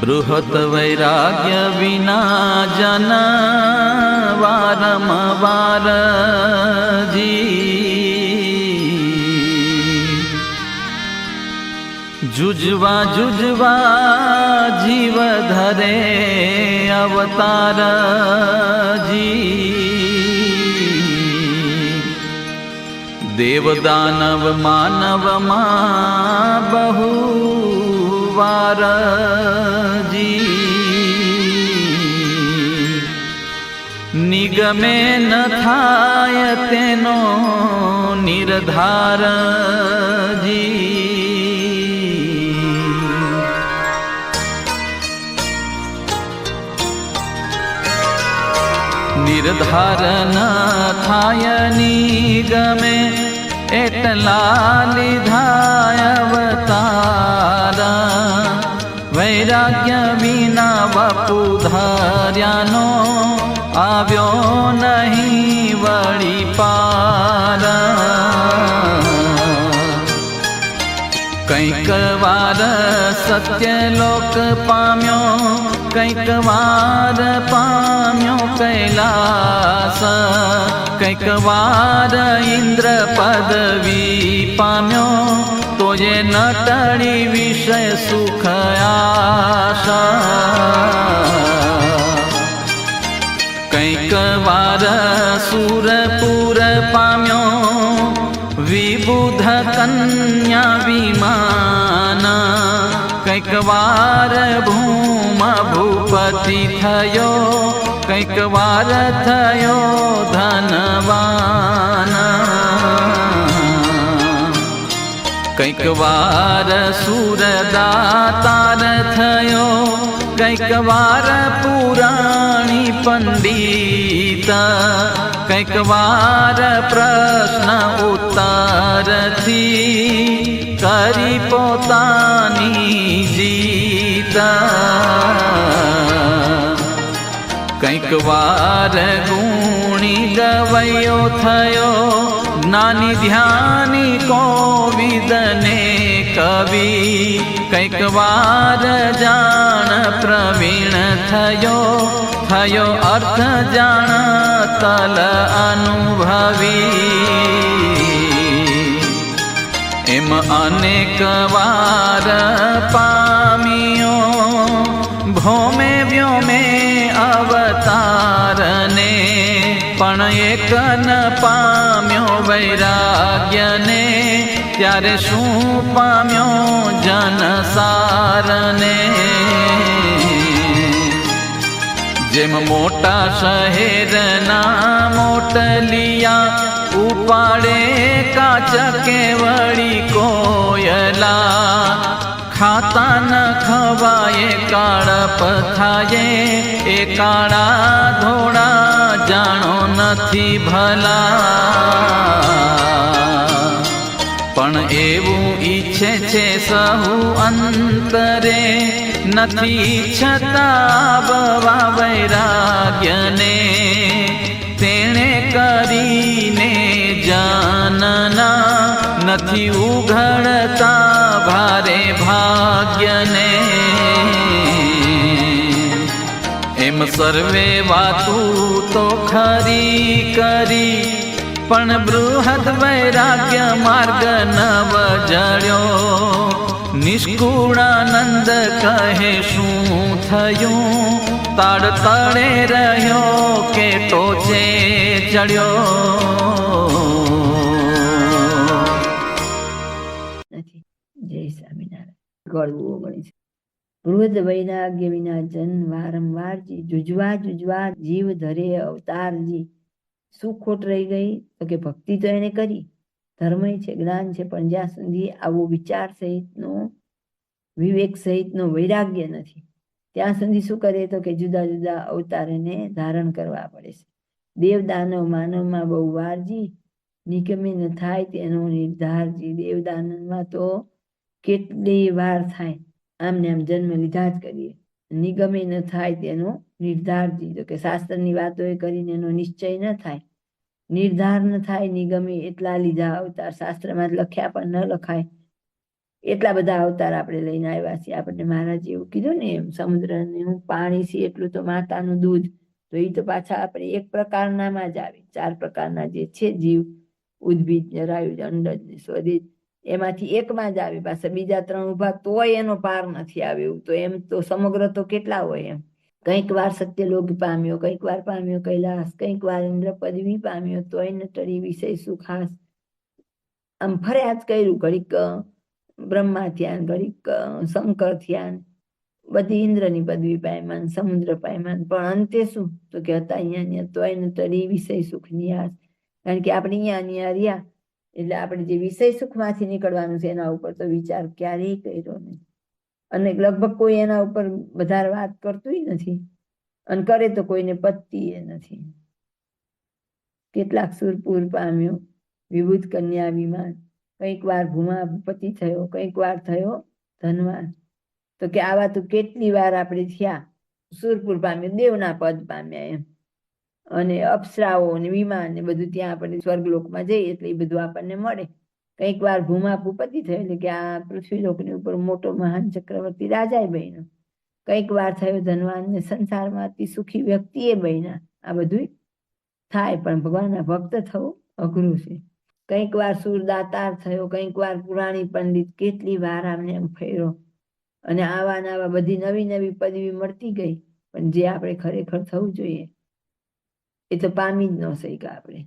બૃહત વૈરાગ્ય વિના જન વારંવાર જી જુજવા જુજવા જીવ ધરે અવતાર જી દેવ દાનવ માનવમાં બહુ વાર જી નિગમે ન થાય તેનો નિર્ધાર જી નિર્ધાર ન થાય નિગમે એટલા લીધા વૈરાગ્ય વિના બાપુ ધાર્યાનો આવ્યો નહીં વળી પાર કંઈક વાર સત્ય લોક પામ્યો, કંઈક વાર પામ્યો કૈલાસ. કંઈક વાર ઇન્દ્ર પદવી પામ્યો તો જે નટળી વિષય સુખ આશા. કંઈક વાર સુરપુર પામ્યો, વિબુધ કન્યા વિમાન. કંઈક વાર ભૂમ ભૂપતિ થયો, કંઈક વાર થયો ધનવાન. કંઈક વાર સુરદાતાર થયો, કંઈક વાર પુરાણી પંડિત, કંઈક વાર પ્રશ્ન ઉત્તરથી કરી પોતાની જીત. કંઈક વાર ગુણી ગવયો થયો જ્ઞાની ધ્યાની કોવિદને કવિ, કંઈક વાર જાણ પ્રવીણ થયો થયો અર્થ જાણ તલ અનુભવી. એમ અનેક વાર પામ્યો, ભોમે વ્યોમે અવતારને, પણ એક ન પામ્યો. વૈરાગ્યને ત્યારે શું પામ્યો જનસારને? જેમ મોટા શહેરના મોટલિયા ઉપાડે કાચ કેવળી કોયલા, ખાતા ન ખવાય, કાળપ થાય, એ કાળા ધોળા જાણો નથી ભલા. પણ એવું ઈચ્છે છે સહુ અંતરે નથી છતાં બવા વૈરાગ્યને તેણે કરીને જાનના નથી ઉઘડતા ભારે ભાગ્યને એમ સર્વે વાતું તો ખરી કરી. પણ બૃહદ વૈરાગ્ય માર્ગ નવ જળ્યો નિષ્કુળાનંદ કહે શું થયું? તાળ તળે રહ્યો કે ટોચે ચડ્યો? ગળવું ગણી બૃહદ વૈરાગ્ય વિના જન વારંવારજી જુજવા જુજવા જીવ ધરે અવતારજી શું ખોટ રહી ગઈ, તો કે ભક્તિ તો એને કરી. ધર્મય છે, જ્ઞાન છે, પણ જ્યાં સુધી આવો વિચાર સહિતનો, વિવેક સહિતનો વૈરાગ્ય નથી, ત્યાં સુધી શું કરે તો કે જુદા જુદા અવતારને ધારણ કરવા પડે છે. દેવ દાનવ માનવમાં બહુ વારજી નિગમે ન થાય તેનો નિર્ધારજી દેવ દાનવમાં તો કેટલી વાર થાય? આમને આમ જન્મ લીધા જ કરીએ. નિગમે ન થાય તેનો નિર્ધાર દીધો કે શાસ્ત્રની વાતો એ કરીને એનો નિશ્ચય ન થાય. નિર્ધાર ન થાય નિગમે એટલા લીધા અવતાર. શાસ્ત્રમાં લખ્યા પણ ન લખાય. એટલા બધા અવતાર આપણે લઈને આવ્યા છીએ. આપણને મહારાજ એવું કીધું ને એમ, સમુદ્રનું પાણી છે એટલું તો માતાનું દૂધ. તો એ તો પાછા આપણે એક પ્રકારનામાં જ આવે. ચાર પ્રકારના જે છે જીવ ઉદ્ભિદ જરાયુ અંડજ ને સ્વદેજ એમાંથી એકમાં જ આવે પાછા, બીજા ત્રણ ઊભા તોય એનો પાર નથી આવ્યો તો એમ તો સમગ્ર તો કેટલા હોય એમ. કંઈક વાર સત્યલોક પામ્યો, કંઈક વાર પામ્યો કૈલાસ, કંઈક વાર ઇન્દ્ર પદવી પામ્યો, તોય ન ટળી વિષય સુખાસ આમ ફરિયાદ કર્યું, ઘડીક બ્રહ્મા ધ્યાન ઘડીક શંકર ધ્યાન બધી ઇન્દ્રની પદવી પાયમાન, સમુદ્ર પાયમાન. પણ અંતે શું? તો કે હતા અહીંયા તોય ન ટળી વિષય સુખ નિયાસ કારણ કે આપણે અહીંયા અહીંયા રહ્યા એટલે આપણે જે વિષય સુખમાંથી નીકળવાનું છે, એના ઉપર તો વિચાર ક્યારેય કર્યો નહીં. અને લગભગ કોઈ એના ઉપર વધારે વાત કરતું નથી. અને કરે તો કોઈને પતતી એ નથી. કેટલાક સુરપુર પામ્યો, વિભૂત કન્યા વિમાન કંઈક વાર ભૂમાપતિ થયો, કંઈક વાર થયો ધનવાન. તો કે આવા તો કેટલી વાર આપણે થયા સુરપુર પામ્યો, દેવના પદ પામ્યા એમ. અને અપ્સરાઓ ને વિમાન ને બધું ત્યાં આપણે સ્વર્ગલોકમાં જઈએ એટલે એ બધું આપણને મળે. કંઈક વાર ભૂમા ભૂપતિ થયો એટલે કે આ પૃથ્વીલોકની ઉપર મોટો મહાન ચક્રવર્તી રાજાએ બન્યો. કંઈક વાર થયો ધનવાન ને સંસારમાં અતિ સુખી વ્યક્તિએ બન્યા. આ બધું થાય પણ ભગવાનના ભક્ત થવું અઘરું છે. કંઈક વાર સુરદાતાર થયો, કંઈક વાર પુરાણી પંડિત કેટલી વાર આમને એમ ફેરો અને આવા નવા બધી નવી નવી પદવી મળતી ગઈ. પણ જે આપણે ખરેખર થવું જોઈએ એ તો પામી જ ન શક્યા આપણે.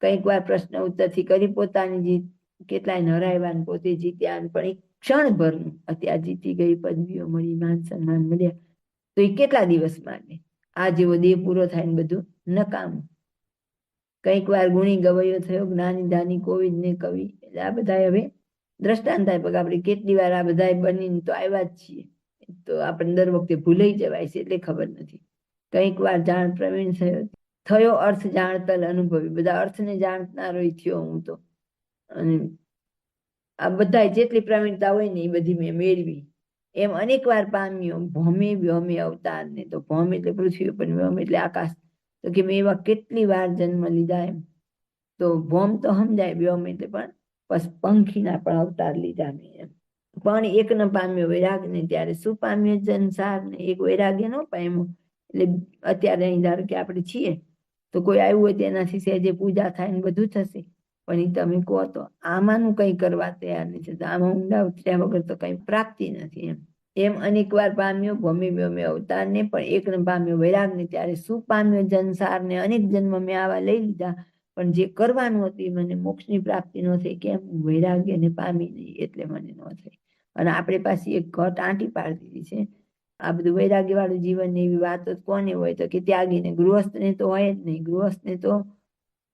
કંઈક વાર પ્રશ્ન ઉત્તરથી કરી પોતાની જીત, કેટલાય હરાવ્યા ને પોતે જીત્યા પણ એક ક્ષણભરનું અત્યારે જીતી ગઈ પદવીઓ મળી, માન સન્માન મળ્યા. તો એ કેટલા દિવસ માટે? આ જેવો દેહ પૂરો થાય ને બધું નકામું. કંઈક વાર ગુણી ગવૈયો થયો, જ્ઞાની દાની કોવિદ ને કવિ, એટલે આ બધા હવે દ્રષ્ટાંત પગ આપણે કેટલી વાર આ બધા બનીને તો આવ્યા જ છીએ. તો આપણે દર વખતે ભૂલાઈ જવાય છે એટલે ખબર નથી. કંઈક વાર જાણ પ્રવીણ થયો. થયો અર્થ જાણતલ અનુભવી. બધા અર્થને જાણનારો થયો હું તો. અને આ બધા જેટલી પ્રવીણતા હોય ને એ બધી મેં મેળવી. એમ અનેક વાર પામ્યો. ભૌમે વ્યોમે અવતારને તો ભૌમ એટલે પૃથ્વી ઉપર વ્યોમ એટલે આકાશ. તો કે મેં એવા કેટલી વાર જન્મ લીધા એમ. તો ભૌમ તો સમજાય વ્યોમ એટલે પણ બસ પંખીના પણ અવતાર લીધા મેં એમ. પણ એક ન પામ્યો વૈરાગ ને ત્યારે. શું પામ્યો જનસાર ને એક વૈરાગ્ય ન પામ્યો. એટલે અત્યારે અહીં ધારો કે આપણે છીએ, તો કોઈ આવ્યું હોય તેનાથી સહેજે પૂજા થાય ને બધું થશે. પણ એ તમે કહો તો આમાંનું કંઈ કરવા તૈયાર નથી તો આમાં ઊંડા ઉતર્યા વગર તો કંઈ પ્રાપ્તિ નથી એમ. એમ અનેક વાર પામ્યો, ભમી વ્યોમે અવતારને પણ એક ને પામ્યો, વૈરાગને ત્યારે શું પામ્યો? જનસારને અનેક જન્મ મેં આવા લઈ લીધા. પણ જે કરવાનું હતું મને મોક્ષની પ્રાપ્તિ ન થઈ. કેમ? હું વૈરાગ્યને પામી નહીં એટલે મને ન થઈ. અને આપણે પાસે એક ઘટ આંટી પાડી દીધી છે. આ બધું વૈરાગ્ય વાળું જીવન એવી વાતો કોને હોય તો કે ત્યાગીને, ગૃહસ્થને તો હોય જ નહીં. ગૃહસ્થને તો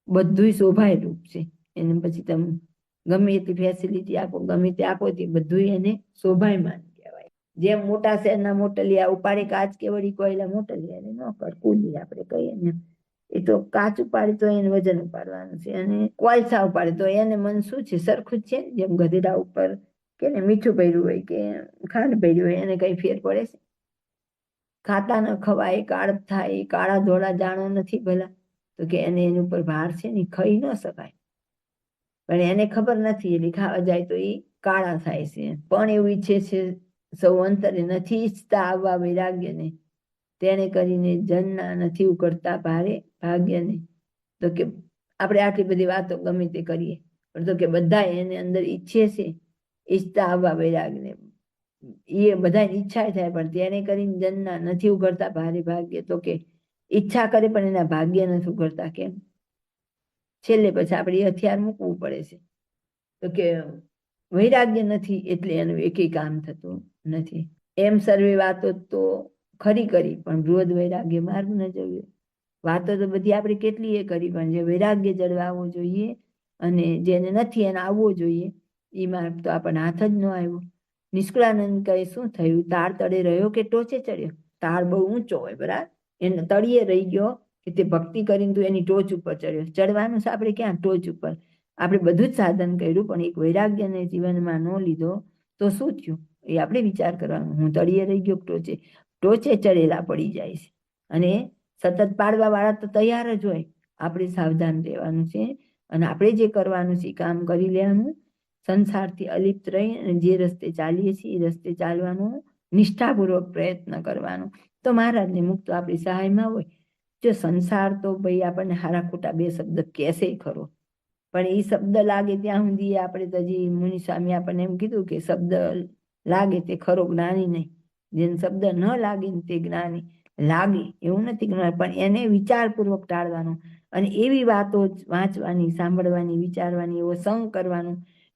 બધુંય શોભાય રૂપ છે. એને પછી તમે ગમે એટલી ફેસિલિટી આપો, ગમે તે આપો, તે બધું એને શોભાયમાન કહેવાય. જેમ મોટા શહેરના મોટલિયા ઉપાડે કાચ કે વળી કોયલા મોટલિયા ને ન કર કુલી આપણે કહીએ ને. એ તો કાચ ઉપાડે તો એને વજન ઉપાડવાનું છે અને કોલસા ઉપાડે તો એને મન શું છે? સરખું જ છે જેમ ગધેડા ઉપર કે મીઠું ભર્યું હોય કે ખાંડ ભર્યું હોય એને કઈ ફેર પડે છે? ખાતા ન ખવાય, કાળ થાય, કાળા ધોળા જાણો નથી ભલા. તો કે એને એની ઉપર ભાર છે ને ખાઈ ન શકાય. પણ એને ખબર નથી એટલે ખાવા જાય તો એ કાળા થાય છે. પણ એવું ઈચ્છે છે, સૌ અંતરે નથી ઈચ્છતા આવવા વૈરાગ્યને. તેને કરીને જનના નથી ઉકળતા ભારે ભાગ્યને. તો કે આપણે આટલી બધી વાતો ગમે તે કરીએ. પણ તો કે બધા એને અંદર ઈચ્છે છે, ઈચ્છતા આવવા વૈરાગને એ બધાની ઈચ્છા થાય, પણ તેને કરીને જનના નથી ઉઘડતા ભારે ભાગ્ય. તો કે ઈચ્છા કરે, પણ એના ભાગ્ય નથી ઉઘડતા કેમ? છેલ્લે પછી આપણે હથિયાર મૂકવું પડે છે. તો કે વૈરાગ્ય નથી એટલે એનું એકેય કામ થતું નથી. એમ સર્વે વાતો તો ખરી કરી, પણ બૃહદ વૈરાગ્ય માર્ગ ન જોઈએ વાતો તો બધી આપણે કેટલી એ કરી, પણ જે વૈરાગ્ય જળવાવો જોઈએ અને જેને નથી એને આવવો જોઈએ એ માર્ગ તો આપણને હાથ જ ન આવ્યો. નિષ્કળાનંદ કહે, શું થયું? તાર તળે રહ્યો કે ટોચે ચડ્યો? તાર બહુ ઊંચો હોય બરાબર. એને તળિયે રહી ગયો કે તે ભક્તિ કરીને તું એની ટોચ ઉપર ચડ્યો. ચડવાનું છે આપણે ક્યાં? ટોચ ઉપર. આપણે બધું જ સાધન કર્યું, પણ એક વૈરાગ્યને જીવનમાં ન લીધો તો શું થયું? એ આપણે વિચાર કરવાનો. હું તળિયે રહી ગયો ટોચે? ટોચે ચડેલા પડી જાય છે. અને સતત પાડવા વાળા તો તૈયાર જ હોય. આપણે સાવધાન રહેવાનું છે અને આપણે જે કરવાનું છે કામ કરી લેવાનું. સંસારથી અલિપ્ત રહી અને જે રસ્તે ચાલીએ છીએ, એ રસ્તે ચાલવાનું નિષ્ઠાપૂર્વક પ્રયત્ન કરવાનો. તો મહારાજને મુક્ત આપણી સહાયમાં હોય, જો સંસાર તો ભાઈ આપણને હારા ખોટા બે શબ્દ કહેશે ખરો. પણ એ શબ્દ લાગે ત્યાં સુધી આપણે તો હજી મુનિ સ્વામી આપણને એમ કીધું કે શબ્દ લાગે તે ખરો જ્ઞાની નહીં. જેને શબ્દ ન લાગે ને તે જ્ઞાની લાગે એવું નથી જ્ઞાન પણ એને વિચારપૂર્વક ટાળવાનો અને એવી વાતો વાંચવાની, સાંભળવાની, વિચારવાની, એવો સંગ કરવાનો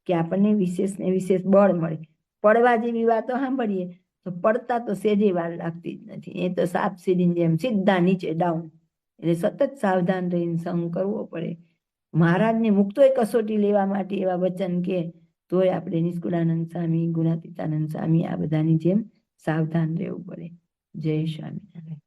કે આપણને વિશેષ ને વિશેષ બળ મળે. પડવા જેવી વાતો સાંભળીએ તો પડતા તો સેજે વાર લાગતી જ નથી. એ તો સાપ સીડીની જેમ સીધા નીચે ડાઉન એટલે સતત સાવધાન રહીને સંગ કરવો પડે. મહારાજને મુક્તોય કસોટી લેવા માટે એવા વચન કે, તોય આપણે નિષ્કુળાનંદ સ્વામી, ગુણાતીતાનંદ સ્વામી આ બધાની જેમ સાવધાન રહેવું પડે. જય સ્વામિનારાયણ.